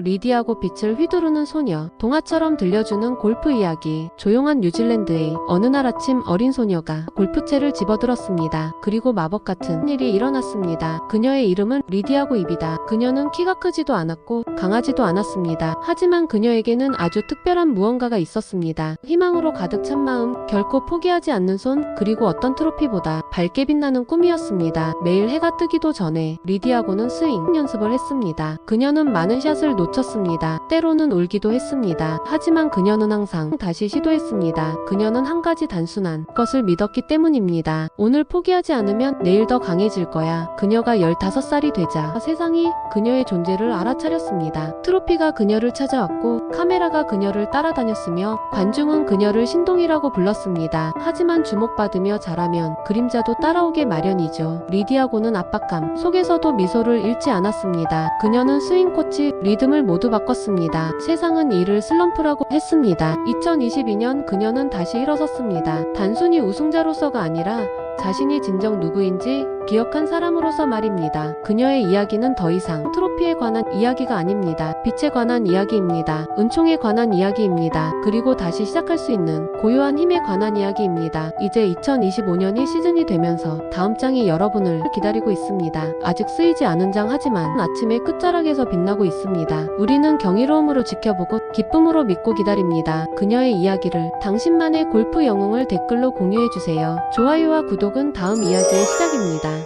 리디하고 빛을 휘두르는 소녀, 동화처럼 들려주는 골프 이야기, 조용한 뉴질랜드의 어느 날 아침 어린 소녀가 골프채를 집어들었습니다. 그리고 마법 같은 일이 일어났습니다. 그녀의 이름은 리디하고 입이다. 그녀는 키가 크지도 않았고 강하지도 않았습니다. 하지만 그녀에게는 아주 특별한 무언가가 있었습니다. 희망으로 가득 찬 마음, 결코 포기하지 않는 손, 그리고 어떤 트로피보다 밝게 빛나는 꿈이었습니다. 매일 해가 뜨기도 전에 리디하고는 스윙 연습을 했습니다. 그녀는 많은 샷을 놓쳤습니다. 때로는 울기도 했습니다. 하지만 그녀는 항상 다시 시도했습니다. 그녀는 한 가지 단순한 것을 믿었기 때문입니다. 오늘 포기하지 않으면 내일 더 강해질 거야. 그녀가 15살이 되자 세상이 그녀의 존재를 알아차렸습니다. 트로피가 그녀를 찾아왔고 카메라가 그녀를 따라다녔으며 관중은 그녀를 신동이라고 불렀습니다. 하지만 주목받으며 자라면 그림자 도 따라오게 마련이죠. 리디아고는 압박감 속에서도 미소를 잃지 않았습니다. 그녀는 스윙 코치 리듬을 모두 바꿨습니다. 세상은 이를 슬럼프라고 했습니다. 2022년 그녀는 다시 일어섰습니다. 단순히 우승자로서가 아니라 자신이 진정 누구인지 기억한 사람으로서 말입니다. 그녀의 이야기는 더 이상 트로피에 관한 이야기가 아닙니다. 빛에 관한 이야기입니다. 은총에 관한 이야기입니다. 그리고 다시 시작할 수 있는 고요한 힘에 관한 이야기입니다. 이제 2025년이 시즌이 되면서 다음 장이 여러분을 기다리고 있습니다. 아직 쓰이지 않은 장 하지만 아침의 끝자락에서 빛나고 있습니다. 우리는 경이로움으로 지켜보고 기쁨으로 믿고 기다립니다. 그녀의 이야기를 당신만의 골프 영웅을 댓글로 공유해주세요. 좋아요와 구독 은 다음 이야기의 시작입니다.